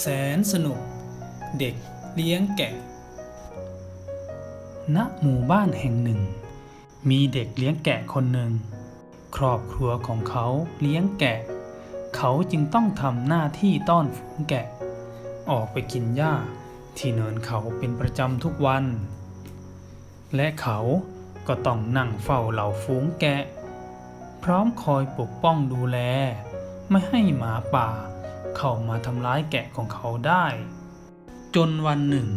แสนสนุก เด็กเลี้ยงแกะ ณ หมู่บ้านแห่งหนึ่ง มีเด็กเลี้ยงแกะคนหนึ่ง ครอบครัวของเขาเลี้ยงแกะ เขาจึงต้องทำหน้าที่ต้อนฝูงแกะ ออกไปกินหญ้าที่เนินเขาเป็นประจำทุกวัน และเขาก็ต้องนั่งเฝ้าเหล่าฝูงแกะ พร้อมคอยปกป้องดูแล ไม่ให้หมาป่า เข้ามาทำร้ายแกะของเขาได้ จนวันหนึ่ง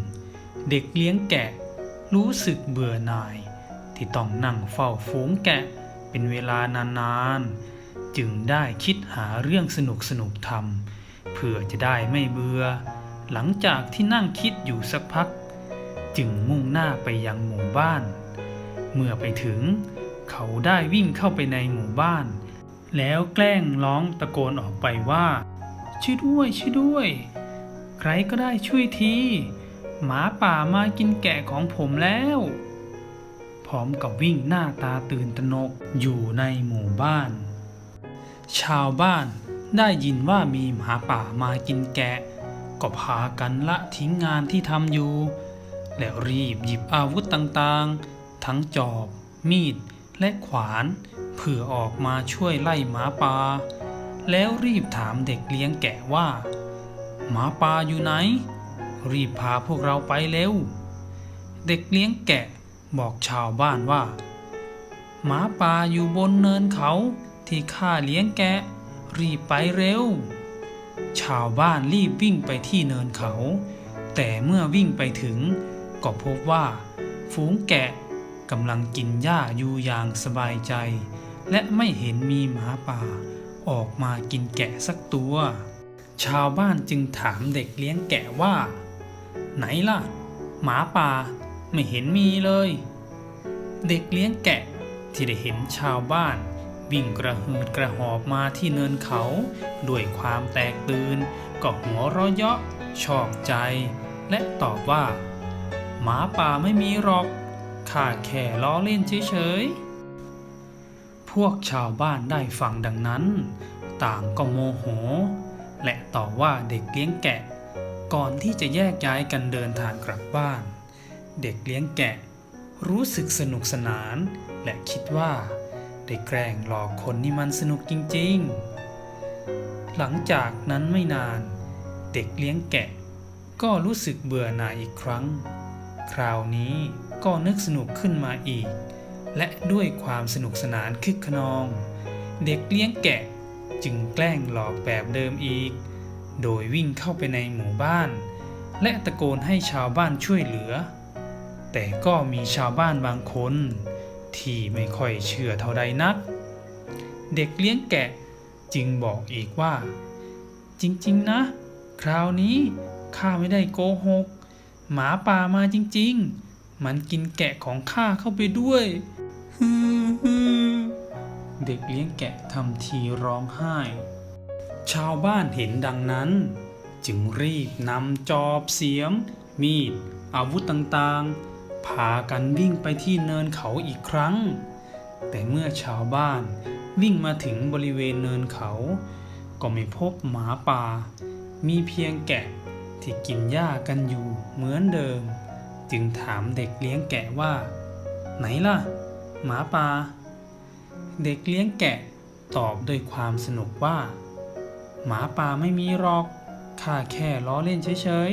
เด็กเลี้ยงแกะรู้สึกเบื่อหน่าย ที่ต้องนั่งเฝ้าฝูงแกะเป็นเวลานานๆ จึงได้คิดหาเรื่องสนุกสนุกๆทำเพื่อจะได้ไม่เบื่อ หลังจากที่นั่งคิดอยู่สักพัก จึงมุ่งหน้าไปยังหมู่บ้าน เมื่อไปถึง เขาได้วิ่งเข้าไปในหมู่บ้าน แล้วแกล้งร้องตะโกนออกไปว่า ช่วยด้วยช่วยด้วย ใครก็ได้ช่วยที หมาป่ามากินแกะของผมแล้ว พร้อมกับวิ่งหน้าตาตื่นตระหนกอยู่ในหมู่บ้าน ชาวบ้านได้ยินว่ามีหมาป่ามากินแกะ ก็พากันละทิ้งงานที่ทำอยู่ และรีบหยิบอาวุธต่างๆ ทั้งจอบ มีด และขวาน เพื่อออกมาช่วยไล่หมาป่า แล้วรีบถามเด็กเลี้ยงแกะว่า หมาป่าอยู่ไหน รีบพาพวกเราไปเร็ว เด็กเลี้ยงแกะบอกชาวบ้านว่า หมาป่าอยู่บนเนินเขาที่ข้าเลี้ยงแกะ รีบไปเร็ว ชาวบ้านรีบวิ่งไปที่เนินเขา แต่เมื่อวิ่งไปถึง ก็พบว่า ฝูงแกะกำลังกินหญ้าอยู่อย่างสบายใจ และไม่เห็นมีหมาป่า ออกมากินแกะสักตัว ชาวบ้านจึงถามเด็กเลี้ยงแกะว่า ไหนล่ะ หมาป่าไม่เห็นมีเลย เด็กเลี้ยงแกะที่ได้เห็นชาวบ้าน วิ่งกระหืดกระหอบมาที่เนินเขา ด้วยความแตกตื่นก็หัวเราะเยาะชอบใจ และตอบว่า หมาป่าไม่มีหรอกข้าแค่ล้อเล่นเฉยๆ พวกชาวบ้านได้ฟังดังนั้น ต่างก็โมโห และต่อว่าเด็กเลี้ยงแกะ ก่อนที่จะแยกย้ายกันเดินทางกลับบ้าน เด็กเลี้ยงแกะ รู้สึกสนุกสนาน และคิดว่าได้แกล้งหลอกคนนี่มันสนุกจริง ๆ หลังจากนั้นไม่นาน เด็กเลี้ยงแกะ ก็รู้สึกเบื่อหน่ายอีกครั้ง คราวนี้ก็นึกสนุกขึ้นมาอีก และด้วยความสนุกสนานคึกขนอง เด็กเลี้ยงแกะจึงแกล้งหลอกแบบเดิมอีก โดยวิ่งเข้าไปในหมู่บ้าน และตะโกนให้ชาวบ้านช่วยเหลือ แต่ก็มีชาวบ้านบางคน ที่ไม่ค่อยเชื่อเท่าใดนัก เด็กเลี้ยงแกะจึงบอกอีกว่า จริง ๆ นะ คราวนี้ข้าไม่ได้โกหก หมาป่ามาจริง ๆ มันกินแกะของข้าเข้าไปด้วย เด็กเลี้ยงแกะทำทีร้องไห้ ชาวบ้านเห็นดังนั้น จึงรีบนำจอบเสียม มีด อาวุธต่างๆ พากันวิ่งไปที่เนินเขาอีกครั้ง แต่เมื่อชาวบ้านวิ่งมาถึงบริเวณเนินเขา ก็ไม่พบหมาป่า มีเพียงแกะที่กินหญ้ากันอยู่เหมือนเดิม จึงถามเด็กเลี้ยงแกะว่า ไหนล่ะ หมาป่า เด็กเลี้ยงแกะตอบด้วยความสนุกว่า หมาป่าไม่มีหรอกข้าแค่ล้อเล่นเฉย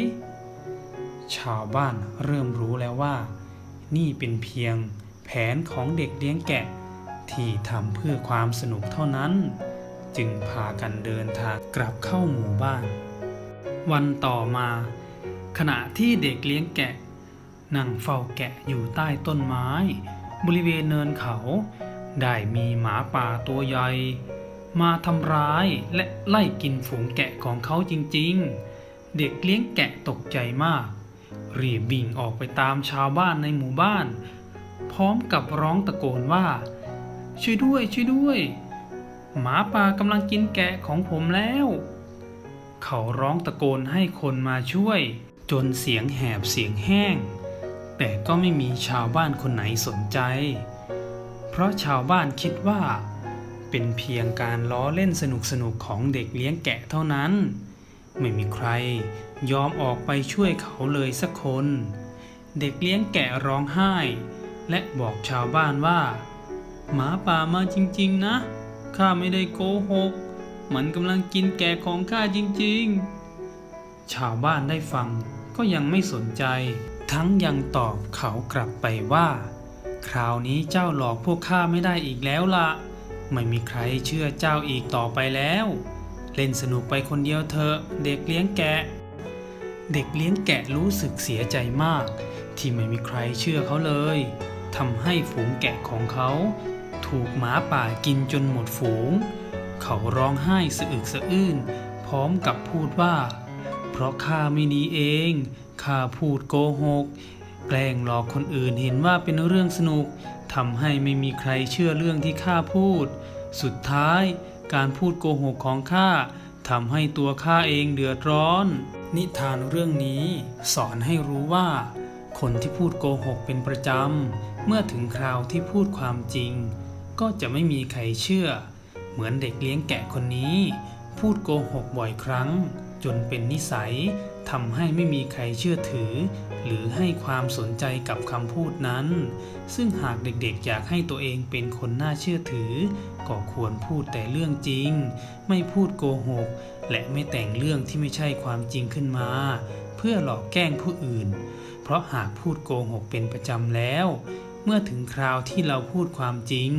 ๆ ชาวบ้านเริ่มรู้แล้วว่า นี่เป็นเพียงแผนของเด็กเลี้ยงแกะ ที่ทำเพื่อความสนุกเท่านั้น จึงพากันเดินทางกลับเข้าหมู่บ้าน วันต่อมา ขณะที่เด็กเลี้ยงแกะนั่งเฝ้าแกะอยู่ใต้ต้นไม้ บริเวณเนินเขา ได้มีหมาป่าตัวใหญ่ มาทำร้ายและไล่กินฝูงแกะของเขาจริงๆ เด็กเลี้ยงแกะตกใจมาก รีบวิ่งออกไปตามชาวบ้านในหมู่บ้าน พร้อมกับร้องตะโกนว่า ช่วยด้วยช่วยด้วย หมาป่ากำลังกินแกะของผมแล้ว เขาร้องตะโกนให้คนมาช่วย จนเสียงแหบเสียงแห้ง แต่ก็ไม่มีชาวบ้านคนไหนสนใจ ราะชาวบ้านคิดว่า เป็นเพียงการล้อเล่นสนุกๆของเด็กเลี้ยงแกะเท่านั้น ไม่มีใครยอมออกไปช่วยเขาเลยสักคน เด็กเลี้ยงแกะร้องไห้ และบอกชาวบ้านว่า หมาป่ามาจริง ๆ นะข้าไม่ได้โกหก มันกำลังกินแกะของข้าจริง ๆ ชาวบ้านได้ฟังก็ยังไม่สนใจ ทั้งยังตอบเขากลับไปว่า คราวนี้เจ้าหลอกพวกข้าไม่ได้อีกแล้วละไม่มีใครเชื่อเจ้าอีกต่อไปแล้ว เล่นสนุกไปคนเดียวเถอะเด็กเลี้ยงแกะ เด็กเลี้ยงแกะรู้สึกเสียใจมาก ที่ไม่มีใครเชื่อเขาเลยทำให้ฝูงแกะของเขา ถูกหมาป่ากินจนหมดฝูง เขาร้องไห้สะอึกสะอื้นพร้อมกับพูดว่า เพราะข้าไม่ดีเองข้าพูดโกหก แกล้งหลอกคนอื่นเห็นว่าเป็นเรื่องสนุกทำให้ไม่มีใครเชื่อเรื่องที่ข้าพูด สุดท้ายการพูดโกหกของข้าทำให้ตัวข้าเองเดือดร้อน นิทานเรื่องนี้ สอนให้รู้ว่า คนที่พูดโกหกเป็นประจำ เมื่อถึงคราวที่พูดความจริง ก็จะไม่มีใครเชื่อ เหมือนเด็กเลี้ยงแกะคนนี้ พูดโกหกบ่อยครั้ง จนเป็นนิสัย ทำให้ไม่มีใครเชื่อถือ หรือให้ความสนใจกับคำพูดนั้น ซึ่งหากเด็กๆ อยากให้ตัวเองเป็นคนน่าเชื่อถือ ก็ควรพูดแต่เรื่องจริง ไม่พูดโกหก และไม่แต่งเรื่องที่ไม่ใช่ความจริงขึ้นมา เพื่อหลอกแกล้งผู้อื่น เพราะหากพูดโกหกเป็นประจำแล้ว เมื่อถึงคราวที่เราพูดความจริง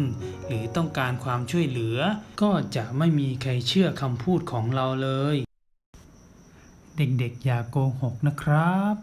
หรือต้องการความช่วยเหลือ ก็จะไม่มีใครเชื่อคำพูดของเราเลย เด็กๆอย่าโกหกนะครับ